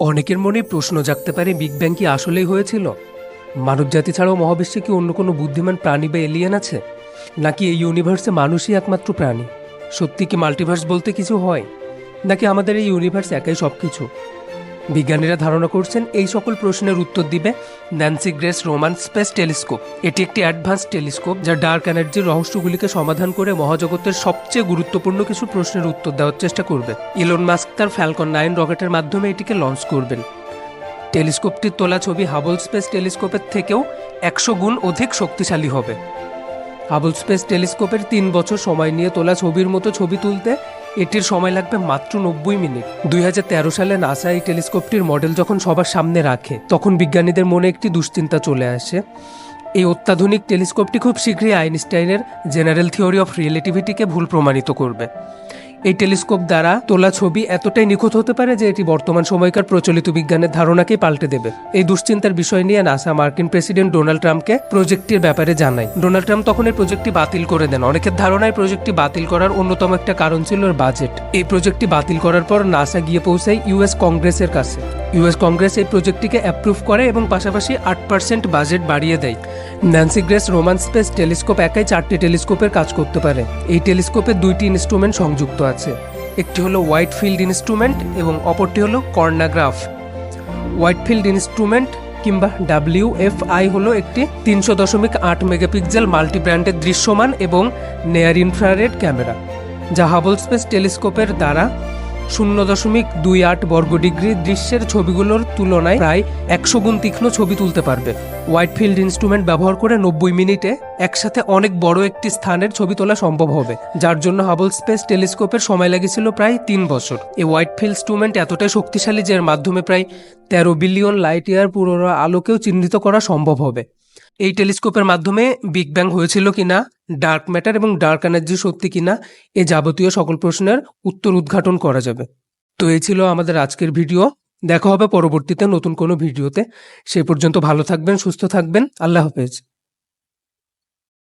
অনেকের মনে প্রশ্ন জাগতে পারে, বিগ ব্যাং কি আসলেই হয়েছিল? মানবজাতি ছাড়াও মহাবিশ্বে কি অন্য কোনো বুদ্ধিমান প্রাণী বা এলিয়েন আছে? নাকি এই ইউনিভার্সে মানুষই একমাত্র প্রাণী? সত্যি কি মাল্টিভার্স বলতে কিছু হয়? নাকি আমাদের এই ইউনিভার্স একাই সব কিছু বিজ্ঞানীরা ধারণা করছেন এই সকল প্রশ্নের উত্তর দিবে Nancy Grace Roman space telescope. এটি একটি অ্যাডভান্স টেলিস্কোপ যা ডার্ক এনার্জির রহস্যগুলিকে সমাধান করে মহাজগতের সবচেয়ে গুরুত্বপূর্ণ কিছু প্রশ্নের উত্তর দেওয়ার চেষ্টা করবে। ইলন মাস্ক তার ফ্যালকন নাইন রকেটের মাধ্যমে এটিকে লঞ্চ করবেন। টেলিস্কোপটির তোলা ছবি হাবল স্পেস টেলিস্কোপের থেকেও একশো গুণ অধিক শক্তিশালী হবে। হাবল স্পেস টেলিস্কোপের তিন বছর সময় নিয়ে তোলা ছবির মতো ছবি তুলতে এটির সময় লাগবে মাত্র নব্বই মিনিট। দুই হাজার তেরো সালে নাসা এই টেলিস্কোপটির মডেল যখন সবার সামনে রাখে, তখন বিজ্ঞানীদের মনে একটি দুশ্চিন্তা চলে আসে। এই অত্যাধুনিক টেলিস্কোপটি খুব শীঘ্রই আইনস্টাইনের জেনারেল থিওরি অফ রিয়েলেটিভিটিকে ভুল প্রমাণিত করবে। এই টেলিস্কোপ দ্বারা তোলা ছবি এতটাই নিখুঁত হতে পারে যে এটি বর্তমান সময়কার প্রচলিত বিজ্ঞানের ধারণাকে পাল্টে দেবে। এই দুশ্চিন্তার বিষয় নিয়ে নাসা মার্কিন প্রেসিডেন্ট ডোনাল্ড ট্রাম্পকে প্রজেক্টটির ব্যাপারে জানায়। ডোনাল্ড ট্রাম্প তখন এই প্রজেক্টটি বাতিল করে দেন। অনেকের ধারণায় প্রজেক্টটি বাতিল করার অন্যতম একটা কারণ ছিল বাজেট। এই প্রজেক্টটি বাতিল করার পর নাসা গিয়ে পৌঁছায় ইউএস কংগ্রেসের কাছে। ইউএস কংগ্রেস এই প্রজেক্টটিকে অ্যাপ্রুভ করে এবং পাশাপাশি আট পার্সেন্ট বাজেট বাড়িয়ে দেয়। Nancy Grace Roman space telescope একাই চারটি টেলিস্কোপের কাজ করতে পারে। এই টেলিস্কোপে দুইটি ইনস্ট্রুমেন্ট সংযুক্ত আছে। একটি হলো হোয়াইট ফিল্ড ইনস্ট্রুমেন্ট এবং অপরটি হলো কর্নাগ্রাফ হোয়াইট ফিল্ড ইনস্ট্রুমেন্ট কিংবা ডাব্লিউ এফ আই হলো একটি তিনশো দশমিক আট মেগাপিক্সেল মাল্টি ব্র্যান্ডের দৃশ্যমান এবং নেয়ার ইনফ্রারেড ক্যামেরা, যা হাবল স্পেস টেলিস্কোপের দ্বারা শূন্য দশমিক দুই আট বর্গ ডিগ্রি দৃশ্যের ছবিগুলোর তুলনায় প্রায় একশো গুণ তীক্ষ্ণ ছবি তুলতে পারবে। হোয়াইট ফিল্ড ইনস্ট্রুমেন্ট ব্যবহার করে নব্বই মিনিটে একসাথে অনেক বড় একটি স্থানের ছবি তোলা সম্ভব হবে, যার জন্য হাবল স্পেস টেলিস্কোপের সময় লেগেছিল প্রায় তিন বছর। এই হোয়াইট ফিল্ড ইনস্ট্রুমেন্ট এতটাই শক্তিশালী যে এর মাধ্যমে প্রায় তেরো বিলিয়ন লাইট ইয়ার পুরোনো আলোকেও চিহ্নিত করা সম্ভব হবে। এই টেলিস্কোপের মাধ্যমে বিগ ব্যাং হয়েছিল কিনা ডার্ক ম্যাটার এবং ডার্ক এনার্জি সত্যি কিনা, এ যাবতীয় সকল প্রশ্নের উত্তর উদ্ঘাটন করা যাবে। তো এই ছিল আমাদের আজকের ভিডিও। দেখা হবে পরবর্তীতে নতুন কোনো ভিডিওতে। সে পর্যন্ত ভালো থাকবেন, সুস্থ থাকবেন। আল্লাহ হাফেজ।